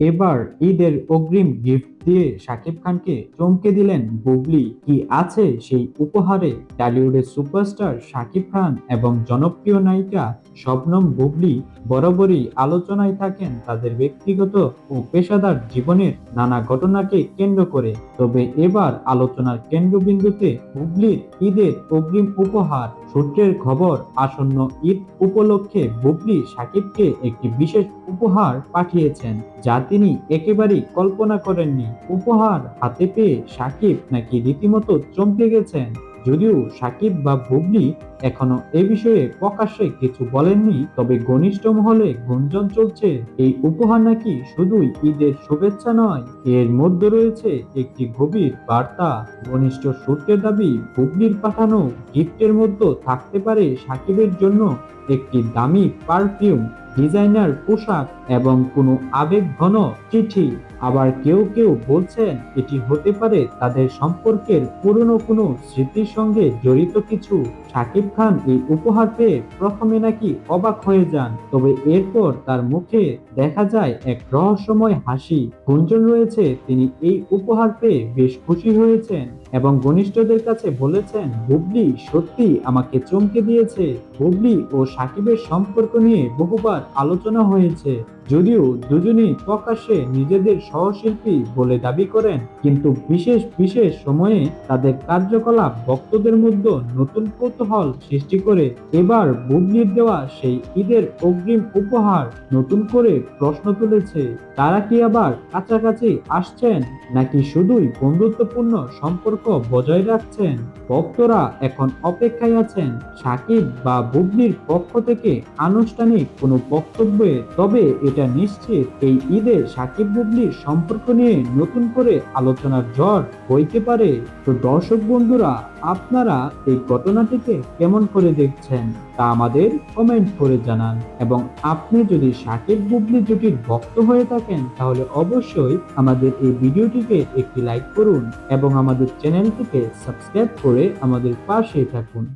এবার ঈদের অগ্রিম গিফট দিয়ে শাকিব খানকে চমকে দিলেন বুবলি। কি আছে সেই উপহারে? টলিউডের সুপারস্টার শাকিব খান এবং জনপ্রিয় নায়িকা শবনম বুবলি বরাবরই আলোচনায় থাকেন তাদের ব্যক্তিগত ও পেশাদার জীবনের নানা ঘটনাকে কেন্দ্র করে। তবে এবার আলোচনার কেন্দ্রবিন্দুতে বুবলির ঈদের অগ্রিম উপহার সূত্রের খবর, আসন্ন ঈদ উপলক্ষে বুবলি সাকিবকে একটি বিশেষ উপহার পাঠিয়েছেন, যা তিনি একেবারেই কল্পনা করেননি। উপহার হাতে পেয়ে সাকিব নাকি রীতিমতো চমকে গেছেন, যদিও সাকিব বা বুবলি এখনও এ বিষয়ে প্রকাশ্যে কিছু বলেননি, তবে ঘনিষ্ঠ মহলে গুঞ্জন চলছে, এই উপহার নাকি শুধুই ঈদের শুভেচ্ছা নয়, এর মধ্যে রয়েছে একটি গভীর বার্তা। ঘনিষ্ঠ সূত্রের দাবি বুবলির পাঠানো গিফটের মধ্যে থাকতে পারে সাকিবের জন্য একটি দামি পারফিউম, ডিজাইনার পোশাক এবং কোনো আবেগঘন চিঠি। আবার কেউ কেউ বলছেন, এটি হতে পারে তাদের সম্পর্কের পুরনো কোনো স্মৃতির সঙ্গে জড়িত কিছু। শাকিব খান এই উপহার পেয়ে প্রথমে নাকি অবাক হয়ে যান, তবে এরপর তার মুখে দেখা যায় এক রহস্যময় হাসি। গুঞ্জন রয়েছে, তিনি এই উপহার পেয়ে বেশ খুশি হয়েছেন এবং ঘনিষ্ঠদের কাছে বলেছেন, বুবলি সত্যি আমাকে চমকে দিয়েছে। বুবলি ও সাকিবের সম্পর্ক নিয়ে বহুবার আলোচনা হয়েছে। যদিও দুজনেই প্রকাশ্যে নিজেদের সহশিল্পী বলে দাবি করেন, কিন্তু বিশেষ বিশেষ সময়ে তাদের কার্যকলাপ ভক্তদের মধ্যে নতুন কৌতূহল সৃষ্টি করে এবার বুবলির দেওয়া সেই ঈদের অগ্রিম উপহার নতুন করে প্রশ্ন তুলেছে, তারা কি আবার কাছাকাছি আসছেন নাকি শুধুই বন্ধুত্বপূর্ণ সম্পর্ক বজায় রাখছেন? ভক্তরা এখন অপেক্ষায় আছেন সাকিব বা বুবলির পক্ষ থেকে আনুষ্ঠানিক কোনো বক্তব্যে। তবে এটা নিশ্চিত, এই ঈদে সাকিব বুবলির সম্পর্ক নিয়ে নতুন করে আলোচনার ঝড় হইতে পারে। তো দর্শক বন্ধুরা, আপনারা এই ঘটনাটিকে কেমন করে দেখছেন তা আমাদের কমেন্ট করে জানান। এবং আপনি যদি সাকিব বুবলি জুটির ভক্ত হয়ে থাকেন, তাহলে অবশ্যই আমাদের এই ভিডিওটিকে একটি লাইক করুন এবং আমাদের চ্যানেলটিকে সাবস্ক্রাইব করে আমাদের পাশে থাকুন।